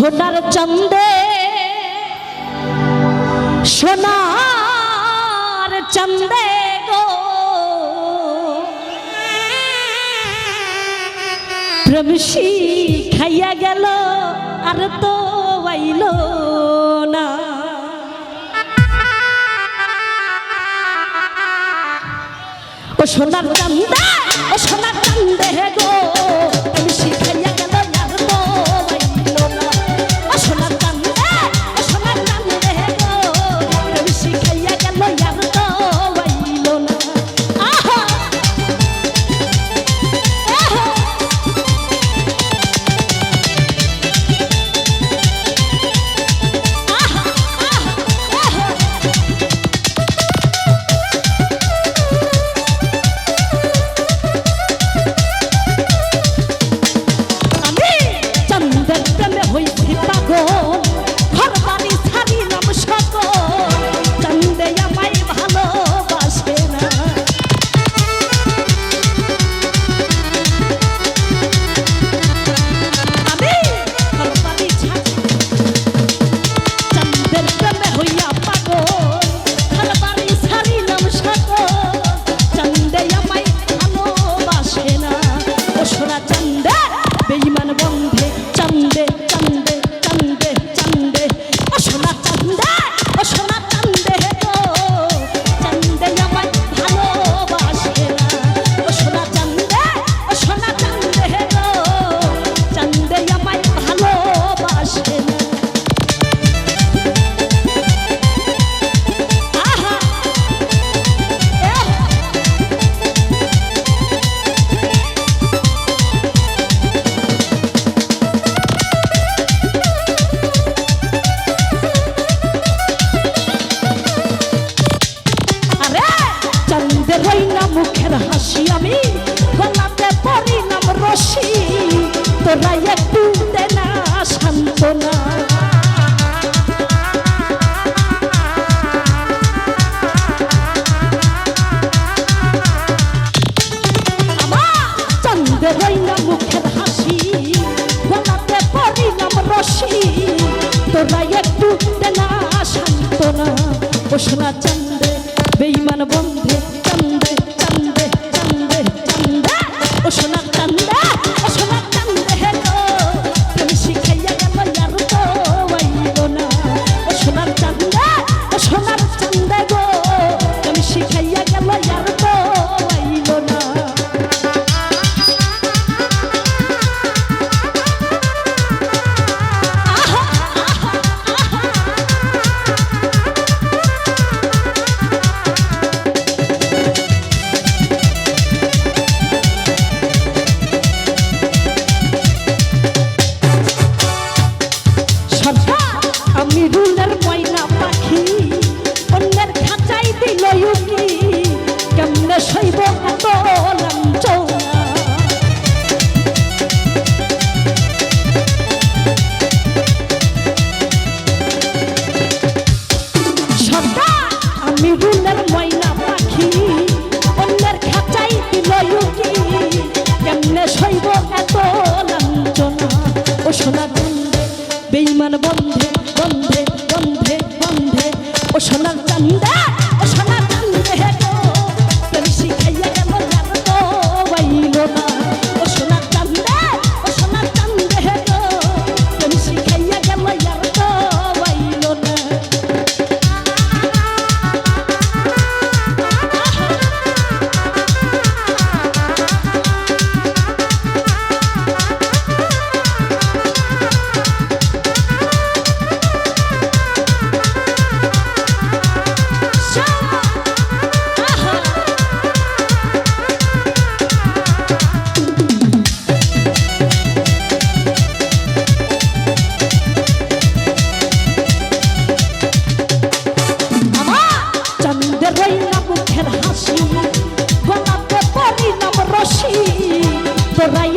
সোনার চন্দে সোনার চন্দে গো। প্রমসি খাইয়া গেল, আর তো আইল না। ও সোনার চন্দা না মুখের হাসি আমি, গলাতে পরিণাম রসি তোরা একটু না। সান্ত্বনা তোরা একটু না। সান্ত্বনা ও সোনা চন্দ্রে বেইমান বন্ধ। বিমান বন্ধে বন্ধে বন্ধে বন্ধে ও সোনার চান্দা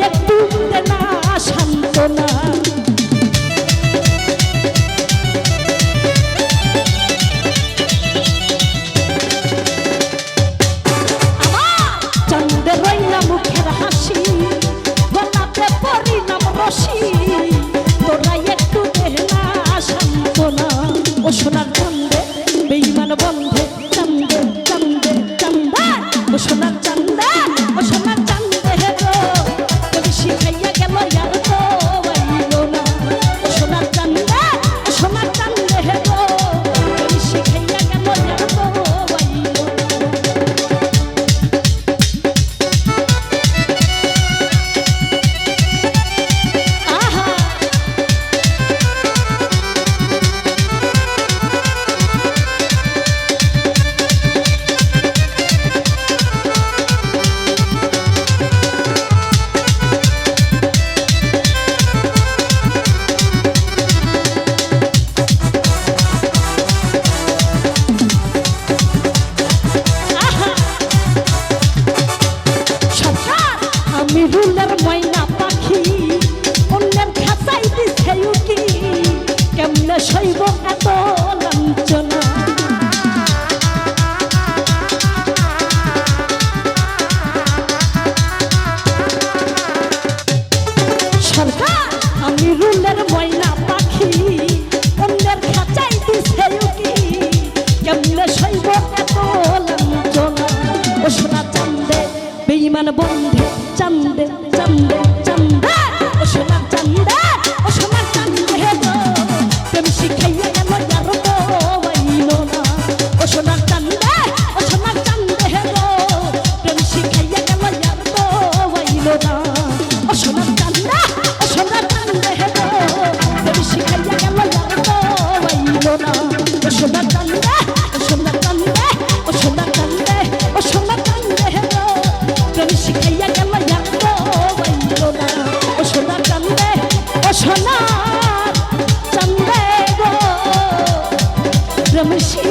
একটু না সান্ত্বনা সোনা